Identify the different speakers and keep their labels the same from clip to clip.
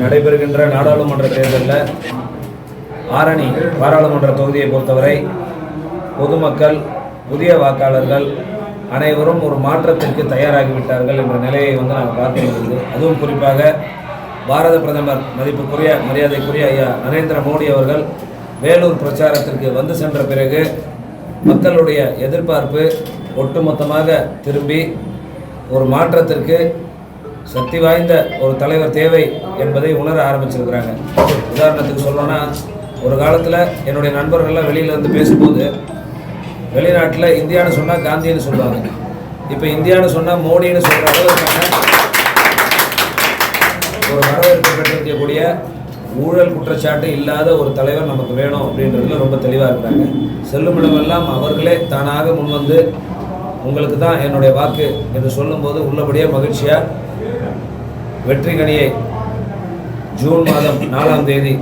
Speaker 1: நடைபெறுகின்ற நாடாளுமன்ற தேர்தலில் ஆரணி பாராளுமன்ற தொகுதியை பொறுத்தவரை பொதுமக்கள் புதிய வாக்காளர்கள் அனைவரும் ஒரு மாற்றத்திற்கு தயாராகிவிட்டார்கள் என்ற நிலையை வந்து நாங்கள் பார்க்க அதுவும் குறிப்பாக பாரத பிரதமர் மதிப்புக்குரிய மரியாதைக்குரிய ஐயா நரேந்திர மோடி அவர்கள் வேலூர் பிரச்சாரத்திற்கு வந்து சென்ற பிறகு மக்களுடைய எதிர்பார்ப்பு ஒட்டுமொத்தமாக திரும்பி ஒரு மாற்றத்திற்கு சக்தி வாய்ந்த ஒரு தலைவர் தேவை என்பதை உணர ஆரம்பிச்சிருக்கிறாங்க. உதாரணத்துக்கு சொல்லணும்னா ஒரு காலத்தில் என்னுடைய நண்பர்கள்லாம் வெளியில இருந்து பேசும்போது வெளிநாட்டில் இந்தியான்னு சொன்னால் காந்தின்னு சொல்லுவாங்க. இப்போ இந்தியான்னு சொன்னால் மோடின்னு சொல்கிற அளவுக்கான ஒரு வரவேற்பு பெற்றிருக்கக்கூடிய ஊழல் குற்றச்சாட்டு இல்லாத ஒரு தலைவர் நமக்கு வேணும் அப்படின்றதுல ரொம்ப தெளிவாக இருக்கிறாங்க. செல்லுமிடமெல்லாம் அவர்களே தானாக முன்வந்து உங்களுக்கு தான் என்னுடைய வாக்கு என்று சொல்லும்போது உள்ளபடியே மகிழ்ச்சியாக வெற்றி கனியை ஜூன் மாதம் நாலாம் தேதி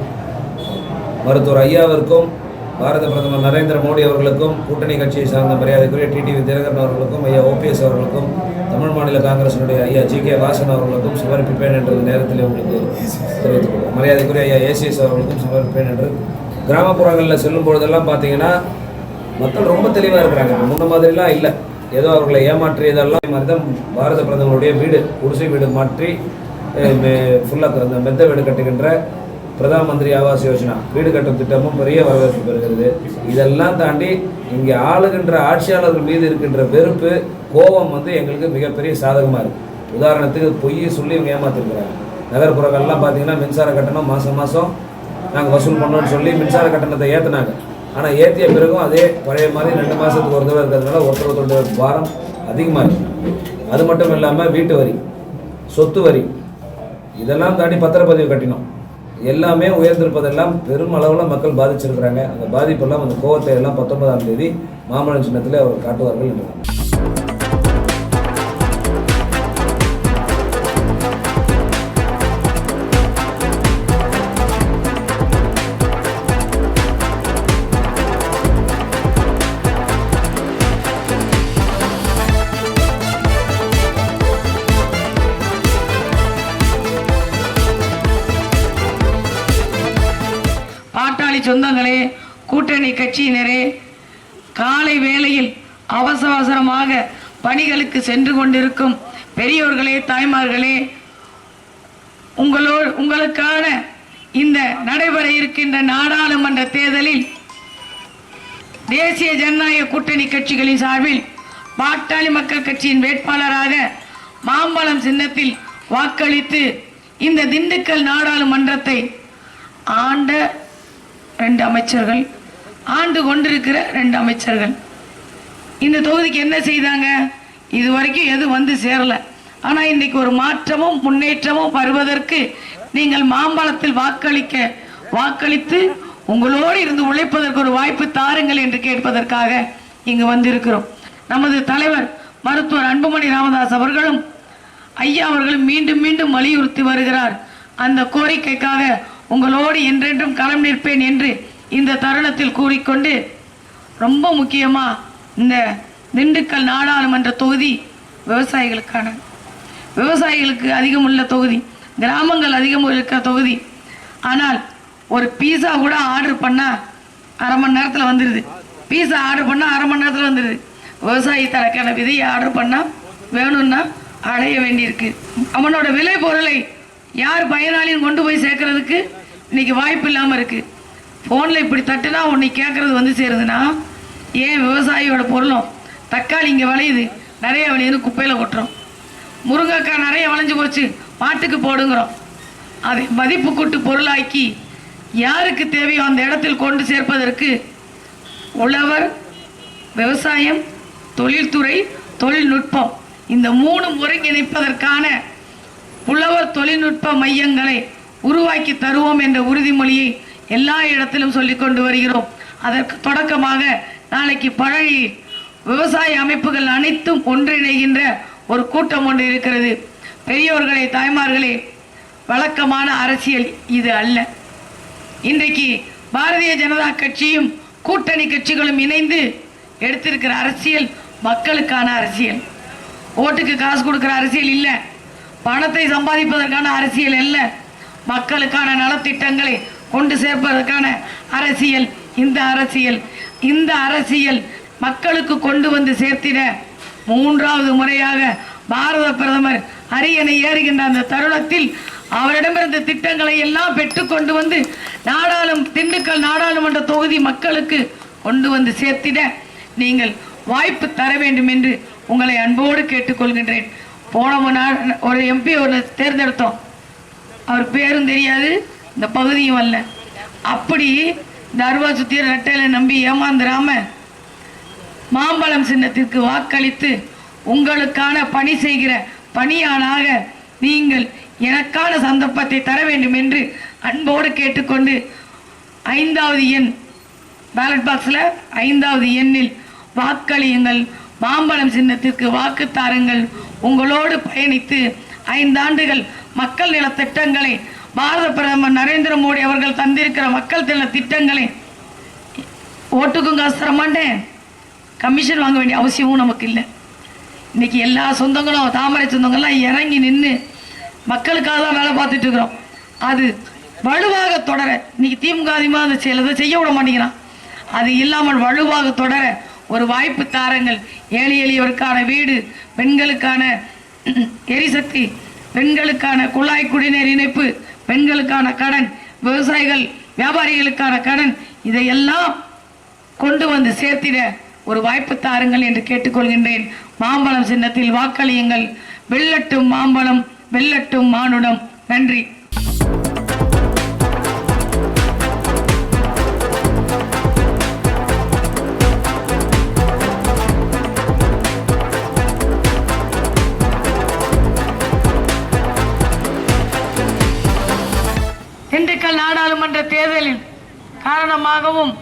Speaker 1: மருத்துவர் ஐயாவிற்கும் பாரத பிரதமர் நரேந்திர மோடி அவர்களுக்கும் கூட்டணி கட்சியை சார்ந்த மரியாதைக்குரிய டிடிவி தினகரன் அவர்களுக்கும் ஐயா ஓபிஎஸ் அவர்களுக்கும் தமிழ் மாநில காங்கிரசினுடைய ஐயா ஜி கே வாசன் அவர்களுக்கும் சமர்ப்பிப்பேன் என்ற நேரத்தில் உங்களுக்கு தெரிவித்துக் மரியாதைக்குரிய ஐயா ஏசிஎஸ் அவர்களுக்கும் சமர்ப்பிப்பேன் என்று கிராமப்புறங்களில் செல்லும் பொழுதெல்லாம் பார்த்தீங்கன்னா மக்கள் ரொம்ப தெளிவாக இருக்கிறாங்க. முன்ன மாதிரிலாம் இல்லை. ஏதோ அவர்களை ஏமாற்றியதெல்லாம் மாதிரி தான் பாரத பிரதமருடைய வீடு குடிசை வீடு மாற்றி ஃபுல்லாக அந்த மெத்த வீடு கட்டுகின்ற பிரதான் மந்திரி ஆவாஸ் யோஜனா வீடு கட்டும் திட்டமும் பெரிய வரவேற்பு பெறுகிறது. இதெல்லாம் தாண்டி இங்கே ஆளுகின்ற ஆட்சியாளர்கள் மீது இருக்கின்ற வெறுப்பு கோபம் வந்து எங்களுக்கு மிகப்பெரிய சாதகமாக இருக்குது உதாரணத்துக்கு பொய் சொல்லி இவங்க ஏமாத்திருக்கிறாங்க. நகர்ப்புறங்கள்லாம் பார்த்தீங்கன்னா மின்சார கட்டணம் மாதம் மாதம் நாங்கள் வசூல் பண்ணோம்னு சொல்லி மின்சார கட்டணத்தை ஏற்றுனாங்க ஆனால் ஏற்றிய பிறகும் அதே பழைய மாதிரி ரெண்டு மாதத்துக்கு ஒரு தடவை இருக்கிறதுனால ஒருத்தர் ஒருத்தர் பாரம் அதிகமாக இருக்குது அது மட்டும் இல்லாமல் வீட்டு வரி சொத்து வரி இதெல்லாம் தாண்டி பத்திரப்பதிவு கட்டினோம். எல்லாமே உயர்ந்திருப்பதெல்லாம் பெரும் அளவில் மக்கள் பாதிச்சிருக்கிறாங்க. அந்த பாதிப்பெல்லாம் அந்த கோவத்தை எல்லாம் பத்தொன்பதாம் தேதி மாமல்லன் சின்னத்தில் அவர் காட்டுவார்கள் என்று
Speaker 2: கட்சியினரே காலை வேளையில் அவசர அவசரமாக பணிகளுக்கு சென்று கொண்டிருக்கும் பெரியோர்களே தாய்மார்களே உங்களோ உங்களுக்கான இந்த நடைபெற இருக்கின்ற நாடாளுமன்ற தேர்தலில் தேசிய ஜனநாயக கூட்டணி கட்சிகளின் சார்பில் பாட்டாளி மக்கள் கட்சியின் வேட்பாளராக மாம்பழம் சின்னத்தில் வாக்களித்து இந்த திண்டுக்கல் நாடாளுமன்றத்தை ஆண்ட ரெண்டு அமைச்சர்கள் ஆண்டு கொண்டிருக்கிற ரெண்டு அமைச்சர்கள். இந்த தொகுதிக்கு என்ன செய்தாங்க? இது வரைக்கும் எதுவும் வந்து சேரல. ஆனால் இன்னைக்கு ஒரு மாற்றமும் முன்னேற்றமும் வருவதற்கு நீங்கள் மாம்பழத்தில் வாக்களிக்க வாக்களித்து உங்களோடு இருந்து உழைப்பதற்கு ஒரு வாய்ப்பு தாருங்கள் என்று கேட்பதற்காக இங்கு வந்திருக்கிறோம். நமது தலைவர் மருத்துவர் அன்புமணி ராமதாஸ் அவர்களும் ஐயா அவர்களும் மீண்டும் மீண்டும் வலியுறுத்தி வருகிறார். அந்த கோரிக்கைக்காக உங்களோடு என்றென்றும் களம் நிற்பேன் என்று இந்த தருணத்தில் கூறிக்கொண்டு ரொம்ப முக்கியமாக இந்த திண்டுக்கல் நாடாளுமன்ற தொகுதி விவசாயிகளுக்கான விவசாயிகளுக்கு அதிகம் உள்ள தொகுதி கிராமங்கள் அதிகம் இருக்கிற தொகுதி. ஆனால் ஒரு பீஸா கூட ஆர்டர் பண்ணால் அரை மணி நேரத்தில் வந்துடுது பீஸா ஆர்டர் பண்ணால் அரை மணி நேரத்தில் வந்துடுது விவசாயி தனக்கான விதையை ஆர்டர் பண்ணால் வேணும்னா அடைய வேண்டியிருக்கு. அவனோட விலை பொருளை யார் பயனாளியும் கொண்டு போய் சேர்க்கறதுக்கு இன்னைக்கு வாய்ப்பு இல்லாமல் இருக்குது ஃபோனில் இப்படி தட்டுனா உன்னை கேட்குறது வந்து சேருதுன்னா ஏன் விவசாயியோட பொருளும்? தக்காளி இங்கே விளையுது. நிறைய விளையுது. குப்பையில் கொட்டுறோம். முருங்கைக்காய் நிறைய விளைஞ்சு போச்சு. மாட்டுக்கு போடுங்கிறோம். அதை மதிப்பு கூட்டு பொருளாக்கி யாருக்கு தேவையோ அந்த இடத்தில் கொண்டு சேர்ப்பதற்கு உழவர் விவசாயம் தொழில்துறை தொழில்நுட்பம் இந்த மூணு ஒருங்கிணைப்பதற்கான உழவர் தொழில்நுட்ப மையங்களை உருவாக்கி தருவோம் என்ற உறுதிமொழியை எல்லா இடத்திலும் சொல்லிக் கொண்டு வருகிறோம். அதற்கு தொடக்கமாக நாளைக்கு பழனி விவசாய அமைப்புகள் அனைத்தும் ஒன்றிணைகின்ற ஒரு கூட்டம் ஒன்று இருக்கிறது. பெரியோர்களே தாய்மார்களே வழக்கமான அரசியல் இது அல்ல. இன்றைக்கு பாரதிய ஜனதா கட்சியும் கூட்டணி கட்சிகளும் இணைந்து எடுத்திருக்கிற அரசியல் மக்களுக்கான அரசியல். ஓட்டுக்கு காசு கொடுக்குற அரசியல் இல்லை. பணத்தை சம்பாதிப்பதற்கான அரசியல் அல்ல. மக்களுக்கான நலத்திட்டங்களை கொண்டு சேர்ப்பதற்கான அரசியல் இந்த அரசியல் இந்த அரசியல் மக்களுக்கு கொண்டு வந்து சேர்த்திட மூன்றாவது முறையாக பாரத பிரதமர் அரியணை ஏறுகின்ற அந்த தருணத்தில் அவரிடமிருந்த திட்டங்களை எல்லாம் பெற்றுக்கொண்டு வந்து நாடாளும் திண்டுக்கல் நாடாளுமன்ற தொகுதி மக்களுக்கு கொண்டு வந்து சேர்த்திட நீங்கள் வாய்ப்பு தர வேண்டும் என்று உங்களை அன்போடு கேட்டுக்கொள்கின்றேன். போன ஒரு எம்பி ஒரு தேர்ந்தெடுத்தோம். அவர் பேரும் தெரியாது. இந்த பகுதியும் அல்ல. அப்படி தர்வா அருவா சுத்திய ரெட்டையில நம்பி ஏமாந்துடாம மாம்பழம் சின்னத்திற்கு வாக்களித்து உங்களுக்கான பணி செய்கிற பணியாளாக நீங்கள் எனக்கான சந்தர்ப்பத்தை தர வேண்டும் என்று அன்போடு கேட்டுக்கொண்டு ஐந்தாவது எண் பேலட் பாக்ஸில் ஐந்தாவது எண்ணில் வாக்களியுங்கள். மாம்பழம் சின்னத்திற்கு வாக்கு தாருங்கள். உங்களோடு பயணித்து ஐந்தாண்டுகள் மக்கள் நல திட்டங்களை பாரத பிரதமர் நரேந்திர மோடி அவர்கள் தந்திருக்கிற மக்கள் தின திட்டங்களை ஓட்டுக்கும் காசு தரமாட்டேன். கமிஷன் வாங்க வேண்டிய அவசியமும் நமக்கு இல்லை. இன்றைக்கி எல்லா சொந்தங்களும் தாமரை சொந்தங்கள்லாம் இறங்கி நின்று மக்களுக்காக தான் வேலை பார்த்துட்டு இருக்கிறோம். அது வலுவாக தொடர இன்னைக்கு திமுக அதிகமாக அதை சிலதை செய்ய விட மாட்டேங்கிறான். அது இல்லாமல் வலுவாக தொடர ஒரு வாய்ப்பு தாரங்கள். ஏழை எளியவருக்கான வீடு பெண்களுக்கான எரிசக்தி பெண்களுக்கான குழாய் குடிநீர் இணைப்பு பெண்களுக்கான கடன் விவசாயிகள் வியாபாரிகளுக்கான கடன் இதையெல்லாம் கொண்டு வந்து சேர்த்திட ஒரு வாய்ப்பு தாருங்கள் என்று கேட்டுக்கொள்கின்றேன். மாம்பழம் சின்னத்தில் வாக்களியுங்கள். வெள்ளட்டும் மாம்பழம் வெள்ளட்டும் மானுடம். நன்றி. காரணமாகவும்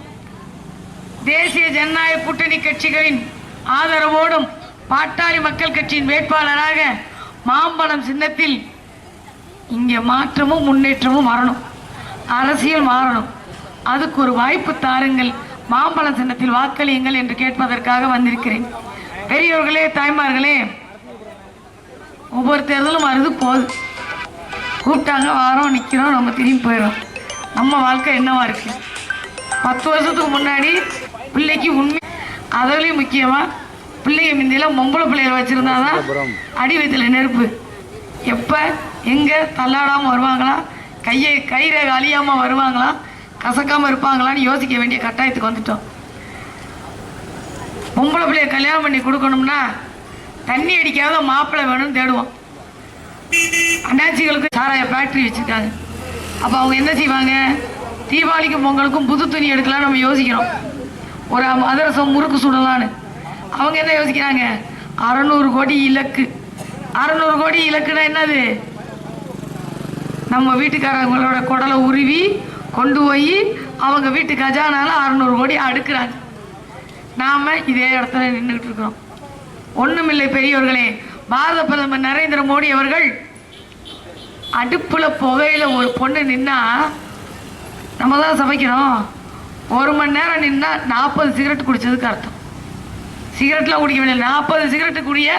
Speaker 2: தேசிய ஜனநாயக கூட்டணி கட்சிகளின் ஆதரவோடும் பாட்டாளி மக்கள் கட்சியின் வேட்பாளராக மாம்பழம் சின்னத்தில் இங்கே மாற்றமும் முன்னேற்றமும் வரணும். அரசியல் மாறணும். அதுக்கு ஒரு வாய்ப்பு தாருங்கள். மாம்பழம் சின்னத்தில் வாக்களியுங்கள் என்று கேட்பதற்காக வந்திருக்கிறேன். பெரியவர்களே தாய்மார்களே ஒவ்வொரு தேர்தலும் வருது போகுது. கூப்பிட்டாங்க வாரம் நிற்கிறோம் நம்ம திரும்பி போயிடும் நம்ம வாழ்க்கை என்னவா இருக்குது பத்து வருஷத்துக்கு முன்னாடி பிள்ளைக்கு உண்மை அதுலேயும் முக்கியமாக பிள்ளைங்க முந்தியெல்லாம் பொம்பளை பிள்ளைகளை வச்சுருந்தாதான் அடி வயிற்றுல நெருப்பு. எப்போ எங்கே தள்ளாடாமல் வருவாங்களா? கையை கயிறை அழியாமல் வருவாங்களா? கசக்காமல் இருப்பாங்களான்னு யோசிக்க வேண்டிய கட்டாயத்துக்கு வந்துட்டோம். பொம்பளை பிள்ளைய கல்யாணம் பண்ணி கொடுக்கணும்னா தண்ணி அடிக்காத மாப்பிள்ளை வேணும்னு தேடுவோம். அண்ணாச்சிகளுக்கு சாராய ஃபேக்ட்ரி வச்சுருக்காங்க. அப்போ அவங்க என்ன செய்வாங்க? தீபாவளிக்கும் பொங்கலுக்கும் புது துணி எடுக்கலாம் நம்ம யோசிக்கிறோம். ஒரு மதரசம் முறுக்கு சுடலான்னு அவங்க என்ன யோசிக்கிறாங்க? அறநூறு கோடி இலக்கு. அறநூறு கோடி இலக்குன்னா என்னது? நம்ம வீட்டுக்காரங்களோட குடலை உருவி கொண்டு போய் அவங்க வீட்டு கஜானால அறநூறு கோடி அடுக்குறாங்க. நாம் இதே இடத்துல நின்றுட்டு இருக்கிறோம். ஒண்ணுமில்லை பெரியவர்களே பாரத பிரதமர் நரேந்திர மோடி அவர்கள் அடுப்புல புகையில ஒரு பொண்ணு நின்னா நம்ம தான் சமைக்கிறோம் ஒரு மணி நேரம் நின்னா நாற்பது சிகரெட் குடித்ததுக்கு அர்த்தம். சிகரெட்லாம் குடிக்க வேண்டிய நாற்பது சிகரெட்டு குடிய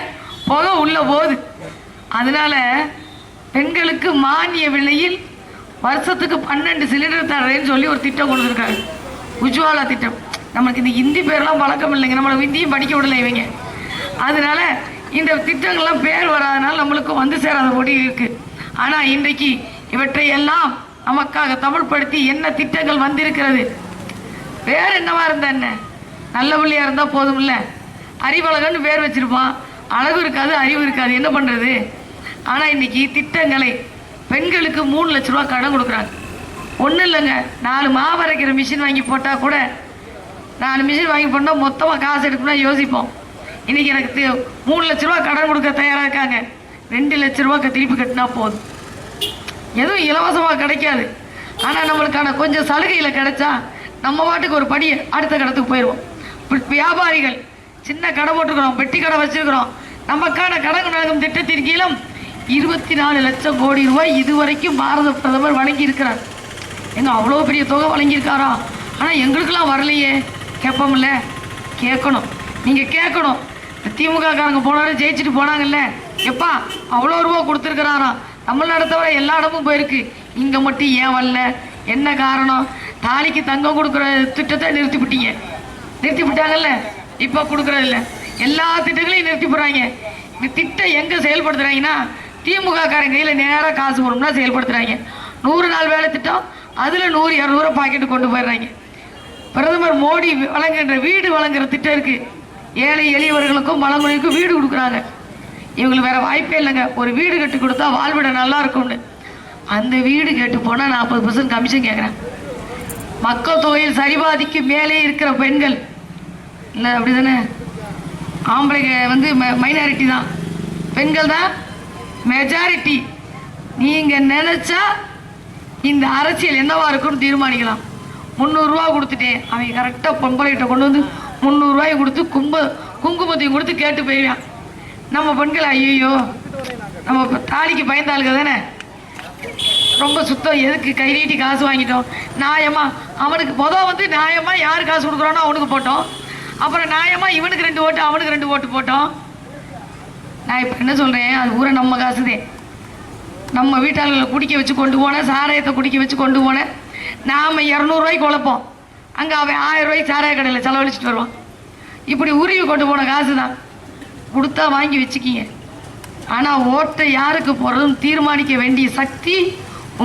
Speaker 2: புகை உள்ள போகுது. அதனால பெண்களுக்கு மானிய விலையில் வருஷத்துக்கு பன்னெண்டு சிலிண்டர் தர்றேன்னு சொல்லி ஒரு திட்டம் கொடுத்துருக்காரு உஜ்வாலா திட்டம். நம்மளுக்கு இந்த ஹிந்தி பேர்லாம் பழக்கம் இல்லைங்க. நம்மளை ஹிந்தியும் படிக்க விடல இவங்க. அதனால இந்த திட்டங்கள்லாம் பேர் வராதனால நம்மளுக்கு வந்து சேராத போடி இருக்குது ஆனால் இன்றைக்கு இவற்றை எல்லாம் நமக்காக தமிழ்படுத்தி என்ன திட்டங்கள் வந்திருக்கிறது? வேறு என்னவா இருந்தா என்ன? நல்ல பிள்ளையா போதும் இல்லை அறிவழகன்னு பேர் வச்சிருப்பான் அழகு இருக்காது அறிவு இருக்காது. என்ன பண்ணுறது ஆனால் இன்னைக்கு திட்டங்களை பெண்களுக்கு மூணு லட்ச ரூபா கடன் கொடுக்குறாங்க. ஒன்றும் இல்லைங்க. நாலு மாவரைக்கிற மிஷின் வாங்கி போட்டால் கூட நாலு மிஷின் வாங்கி போட்டால் மொத்தமாக காசு எடுக்கணும்னா யோசிப்போம். இன்னைக்கு எனக்கு மூணு லட்ச ரூபா கடன் கொடுக்க தயாராக இருக்காங்க. ரெண்டு லட்ச ரூபாய்க்கு திருப்பி கட்டினா போதும். எதுவும் இலவசமாக கிடைக்காது. ஆனால் நம்மளுக்கான கொஞ்சம் சலுகையில் கிடைச்சா நம்ம பாட்டுக்கு ஒரு படி அடுத்த கடத்துக்கு போயிடுவோம் வியாபாரிகள் சின்ன கடை போட்டுக்கிறோம் பெட்டி கடை வச்சுருக்குறோம். நமக்கான கடன் வழங்கும் திட்டத்தின் கீழும் இருபத்தி நாலு லட்சம் கோடி ரூபாய் இதுவரைக்கும் பாரத பிரதமர் வழங்கி இருக்கிறார் எங்க அவ்வளோ பெரிய தொகை வழங்கியிருக்காரா? ஆனால் எங்களுக்கெல்லாம் வரலையே. கேட்போம்ல. கேட்கணும். நீங்கள் கேட்கணும். திமுக காரங்க போனாலும் ஜெயிச்சுட்டு போனாங்கல்ல. எப்பா அவ்வளோ ரூபா கொடுத்துருக்குறாராம். தமிழ்நாடு தவிர எல்லா இடமும் போயிருக்கு. இங்கே மட்டும் ஏன் வரல? என்ன காரணம்? தாலிக்கு தங்கம் கொடுக்குற திட்டத்தை நிறுத்தி விட்டீங்க. நிறுத்தி விட்டாங்கல்ல? இப்போ கொடுக்குறதில்ல எல்லா திட்டங்களையும் நிறுத்தி போடுறாங்க இந்த திட்டம் எங்கே செயல்படுத்துகிறாங்கன்னா திமுக காரங்க கையில் நேராக காசு வரும்னா செயல்படுத்துகிறாங்க நூறு நாள் வேலை திட்டம் அதில் நூறு இரநூறு பாக்கெட்டு கொண்டு போயிடுறாங்க. பிரதமர் மோடி வழங்குகின்ற வீடு வழங்குற திட்டம் இருக்குது ஏழை எளியவர்களுக்கும் பழங்குடிக்கும் வீடு கொடுக்குறாங்க. இவங்களுக்கு வேற வாய்ப்பே இல்லைங்க. ஒரு வீடு கட்டி கொடுத்தா வாழ்விட நல்லா இருக்கும்னு. அந்த வீடு கேட்டு போனால் நாற்பது பர்சன்ட் கமிஷன் கேட்குறேன் மக்கள் தொகையில் சரிபாதிக்கு மேலே இருக்கிற பெண்கள். இல்லை அப்படி தானே ஆம்பளைங்க வந்து மைனாரிட்டி தான். பெண்கள் தான் மெஜாரிட்டி நீங்கள் நினச்சா இந்த அரசியல் என்னவா இருக்கும்னு தீர்மானிக்கலாம். முந்நூறுரூவா கொடுத்துட்டேன். அவன் கரெக்டாக பொம்பளைகிட்ட கொண்டு வந்து முந்நூறுரூவாயை கொடுத்து கும்ப குங்குமத்தையும் கொடுத்து கேட்டு போயிடுவான். நம்ம பெண்கள் ஐயோ நம்ம தாலிக்கு பயந்தாளுங்க தானே? ரொம்ப சுத்தம். எதுக்கு கை நீட்டி காசு வாங்கிட்டோம்? நியாயமா? அவனுக்கு மொதல் வந்து நியாயமா யார் காசு கொடுக்குறானோ அவனுக்கு போட்டோம். அப்புறம் நியாயமா இவனுக்கு ரெண்டு ஓட்டு அவனுக்கு ரெண்டு ஓட்டு போட்டோம். நான் இப்போ என்ன சொல்கிறேன் அது பூரா நம்ம காசுதே. நம்ம வீட்டாளர்களை குடிக்க வச்சு கொண்டு போனேன் சாராயத்தை குடிக்க வச்சு கொண்டு போனேன் நாம் இரநூறுவாய்க்கு உழைப்போம். அங்கே அவன் ஆயிரம் ரூபாய்க்கு சாராய கடையில் செலவழிச்சிட்டு வருவான். இப்படி உருவி கொண்டு போன காசு தான் கொடுத்தா வாங்கி வச்சுக்கிங்க. ஆனால் ஓட்டை யாருக்கு போகிறதும் தீர்மானிக்க வேண்டிய சக்தி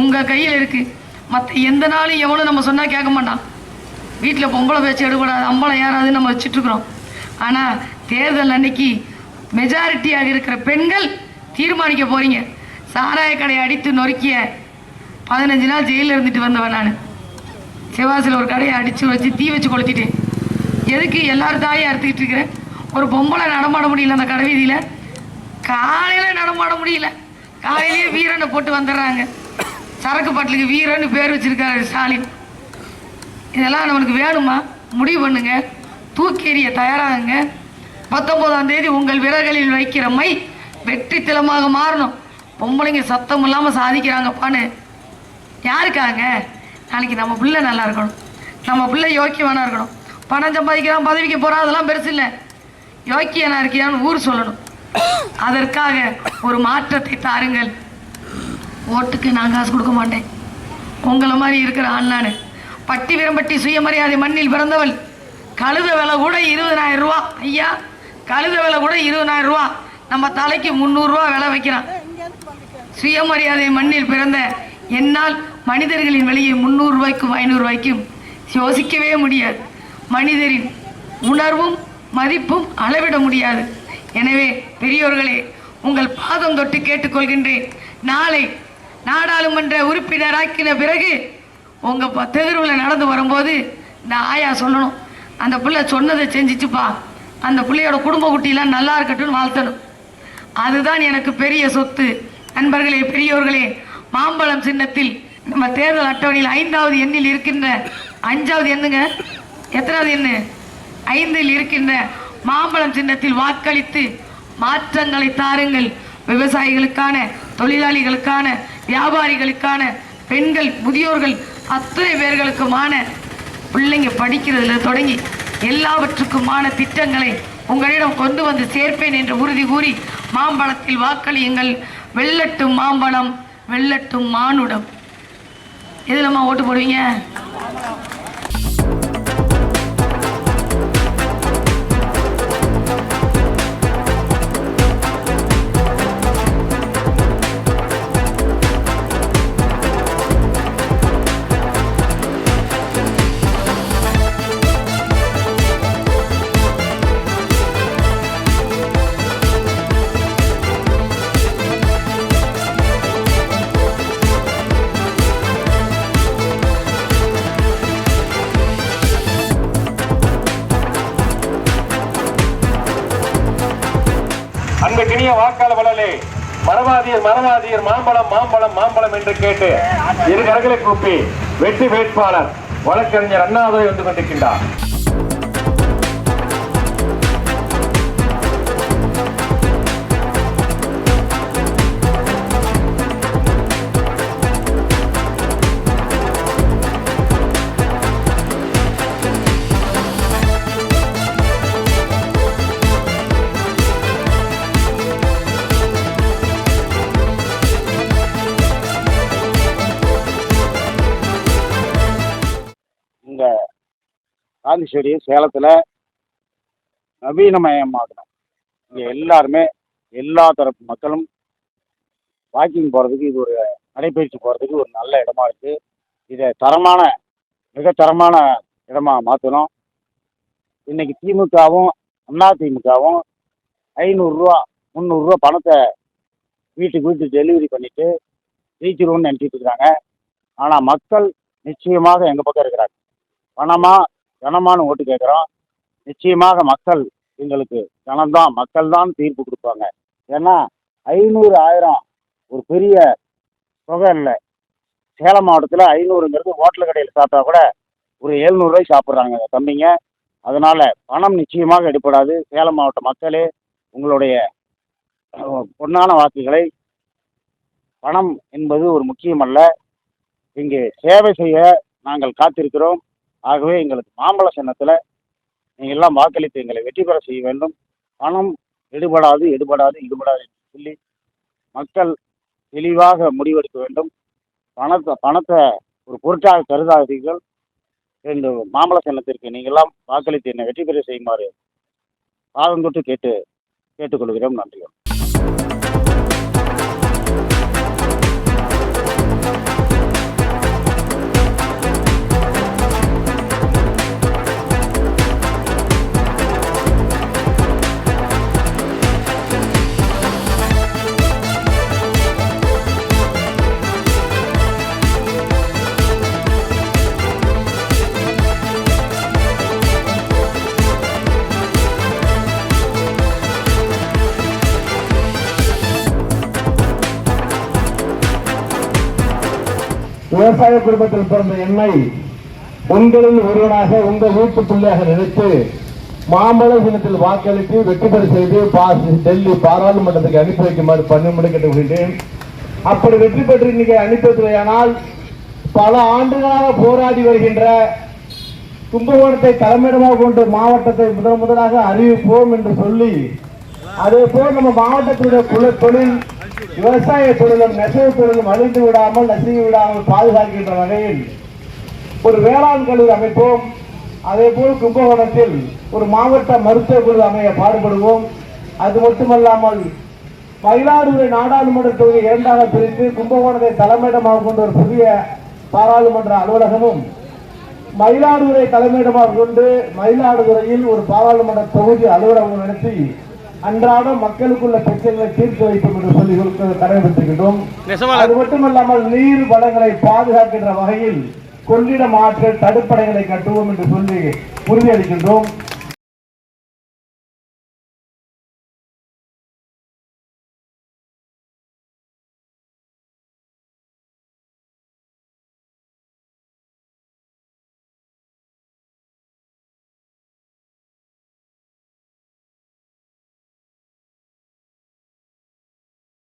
Speaker 2: உங்கள் கையில் இருக்குது மற்ற எந்த நாளும் எவனும் நம்ம சொன்னால் கேட்க மாட்டான். வீட்டில் பொம்பளை பேச்சு எடுக்கூடாது அம்பளம் ஏறாதுன்னு நம்ம வச்சுட்ருக்குறோம் ஆனால் தேர்தல் அன்னைக்கு மெஜாரிட்டியாக இருக்கிற பெண்கள் தீர்மானிக்க போகிறீங்க சாராய கடையை அடித்து நொறுக்கிய பதினஞ்சு நாள் ஜெயிலில் இருந்துட்டு வந்தவன் நான். சிவாசில் ஒரு கடையை அடித்து வச்சு தீ வச்சு கொளுத்திட்டேன். எதுக்கு எல்லாரும் தாயை அறுத்துக்கிட்டு இருக்கிறேன் ஒரு பொம்பளை நடமாட முடியல அந்த கடைவீதியில். காலையில் நடமாட முடியல. காலையிலேயே வீரனை போட்டு வந்துடுறாங்க. சரக்கு பாட்டிலுக்கு வீரன்னு பேர் வச்சிருக்காரு ஸ்டாலின். இதெல்லாம் நம்மளுக்கு வேணுமா? முடிவு பண்ணுங்க. தூக்கி எறிய தயாராகுங்க. பத்தொம்போதாம் தேதி உங்கள் விரல்களில் வைக்கிற மை வெற்றி மாறணும். பொம்பளைங்க சத்தம் இல்லாமல் சாதிக்கிறாங்கப்பான்னு. யாருக்காங்க? நாளைக்கு நம்ம பிள்ளை நல்லா இருக்கணும். நம்ம பிள்ளை யோக்கியவானா இருக்கணும். பணம் சம்பாதிக்கிறான் பதவிக்கு போகிறான் அதெல்லாம் பெருசு இல்லை. யோக்கியனா இருக்கியான்னு ஊர் சொல்லணும். அதற்காக ஒரு மாற்றத்தை தாருங்கள். ஓட்டுக்கு நான் காசு கொடுக்க மாட்டேன். உங்களை மாதிரி இருக்கிற ஆள் நான். பட்டி விரம்பட்டி சுயமரியாதை மண்ணில் பிறந்தவள். கழுத விலை கூட இருபதாயிரம் ரூபா. ஐயா கழுத விலை கூட இருபதாயிரம் ரூபா. நம்ம தலைக்கு முந்நூறுரூவா விலை வைக்கிறான். சுயமரியாதை மண்ணில் பிறந்த என்னால் மனிதர்களின் விலையை முந்நூறு ரூபாய்க்கும் ஐநூறு ரூபாய்க்கும் யோசிக்கவே முடியாது. மனிதரின் உணர்வும் மதிப்பும் அளவிட முடியாது. எனவே பெரியோர்களே உங்கள் பாதம் தொட்டு கேட்டுக்கொள்கின்றேன். நாளை நாடாளுமன்ற உறுப்பினராக்கின பிறகு உங்கள் தெருவில் நடந்து வரும்போது இந்த ஆயா சொல்லணும். அந்த பிள்ளை சொன்னதை செஞ்சிச்சுப்பா. அந்த பிள்ளையோட குடும்ப குட்டிலாம் நல்லா இருக்கட்டும்னு வாழ்த்தணும். அதுதான் எனக்கு பெரிய சொத்து. நண்பர்களே பெரியோர்களே மாம்பழம் சின்னத்தில் நம்ம தேர்தல் அட்டவணையில் ஐந்தாவது எண்ணில் இருக்கின்ற அஞ்சாவது எண்ணுங்க. எத்தனாவது எண்ணு? ஐந்தில் இருக்கின்ற மாம்பழம் சின்னத்தில் வாக்களித்து மாற்றங்களை தாருங்கள். விவசாயிகளுக்கான தொழிலாளிகளுக்கான வியாபாரிகளுக்கான பெண்கள் முதியோர்கள் அத்தனை பேர்களுக்குமான பிள்ளைங்க படிக்கிறதுல தொடங்கி எல்லாவற்றுக்குமான திட்டங்களை உங்களிடம் கொண்டு வந்து சேர்ப்பேன் என்று உறுதி கூறி மாம்பழத்தில் வாக்களியுங்கள். வெள்ளட்டும் மாம்பழம் வெள்ளட்டும் மானுடம். எதுலம்மா ஓட்டு போடுவீங்க?
Speaker 3: அன்புக்கினிய வாக்காள வளலே மரவாதியர் மரவாதியர் மாம்பழம் மாம்பழம் மாம்பழம் என்று கேட்டு இரு கரங்களை கூப்பி வெற்றி வேட்பாளர் வழக்கறிஞர் அண்ணாதுரை வந்து கொண்டிருக்கின்றார்.
Speaker 4: வாக்கர் சேலத்தில் நவீனமயமாக்கணும். இங்கே எல்லாருமே எல்லா தரப்பு மக்களும் வாக்கிங் போகிறதுக்கு இது ஒரு நடைப்பயிற்சி போகிறதுக்கு ஒரு நல்ல இடமா இருக்குது இதை தரமான மிக தரமான இடமா மாற்றணும் இன்னைக்கு திமுகவும் அண்ணா திமுகவும் ஐநூறுரூவா முந்நூறுரூவா பணத்தை வீட்டுக்கு வீட்டு டெலிவரி பண்ணிவிட்டு ஜெயிச்சிருவோம்னு நினச்சிட்டு இருக்கிறாங்க ஆனால் மக்கள் நிச்சயமாக எங்கள் பக்கம் இருக்கிறாங்க. பணமாக கனமான ஓட்டு கேட்குறோம் நிச்சயமாக மக்கள் எங்களுக்கு கனம்தான். மக்கள் தான் தீர்ப்பு கொடுப்பாங்க. ஏன்னா ஐநூறு ஆயிரம் ஒரு பெரிய தொகை இல்லை. சேலம் மாவட்டத்தில் ஐநூறுங்கிறது ஹோட்டல் கடையில் சாப்பிட்டா கூட ஒரு எழுநூறுவாய்க்கு சாப்பிட்றாங்க தம்பிங்க. அதனால் பணம் நிச்சயமாக எடுப்படாது சேலம் மாவட்ட மக்களே உங்களுடைய பொன்னான வாக்குகளை பணம் என்பது ஒரு முக்கியமல்ல. இங்கே சேவை செய்ய நாங்கள் காத்திருக்கிறோம். ஆகவே எங்களுக்கு மாம்பழ சின்னத்தில் நீங்கள் எல்லாம் வாக்களித்து எங்களை வெற்றி பெற செய்ய வேண்டும். பணம் எடுபடாது எடுபடாது எடுபடாது என்று சொல்லி மக்கள் தெளிவாக முடிவெடுக்க வேண்டும். பணத்தை பணத்தை ஒரு பொருட்டாக கருதாதீர்கள். இந்த மாம்பழ சின்னத்திற்கு நீங்கள்லாம் வாக்களித்து என்னை வெற்றி பெற செய்யுமாறு பாதம் தொட்டு கேட்டு கேட்டுக்கொள்கிறோம். நன்றி
Speaker 5: விவசாய குடும்பத்தில் பிறந்த என்னை உங்களில் ஒருவனாக உங்கள் வீட்டு பிள்ளையாக நினைத்து மாம்பழ தினத்தில் வாக்களித்து வெற்றி பெற செய்து டெல்லி பாராளுமன்றத்துக்கு அனுப்பி வைக்குமாறு பணிமுறை கேட்டுக்கொள்கிறேன் அப்படி வெற்றி பெற்று இன்னைக்கு அனுப்பி வைக்கலையானால் பல ஆண்டுகளாக போராடி வருகின்ற கும்பகோணத்தை தலைமையிடமாக கொண்டு மாவட்டத்தை முதன் முதலாக அறிவிப்போம் என்று சொல்லி அதே போல் நம்ம மாவட்டத்தினுடைய குல தொழில் விவசாய தொழிலும் நெசவு தொழிலும் அழிந்து விடாமல் நசுங்கி விடாமல் பாதுகாக்கின்ற வகையில் ஒரு வேளாண் கல்லூரி அமைப்போம். அதே போல் கும்பகோணத்தில் ஒரு மாவட்ட மருத்துவ குழு அமைய பாடுபடுவோம். அது மட்டுமல்லாமல் மயிலாடுதுறை நாடாளுமன்ற தொகுதி இரண்டாக பிரித்து கும்பகோணத்தை தலைமையிடமாக கொண்ட ஒரு புதிய பாராளுமன்ற அலுவலகமும் மயிலாடுதுறை தலைமையிடமாக கொண்டு மயிலாடுதுறையில் ஒரு பாராளுமன்ற தொகுதி அலுவலகம் நடத்தி அன்றாடம் மக்களுக்குள்ள பிரச்சனைகளை தீர்த்து வைப்போம் என்று சொல்லி கொடுக்க கடமைப்பட்டிருக்கின்றோம் அது மட்டுமல்லாமல் நீர் வளங்களை பாதுகாக்கின்ற வகையில் கொள்ளிடம் ஆற்றல் தடுப்பணைகளை கட்டுவோம் என்று சொல்லி உறுதியளிக்கின்றோம்.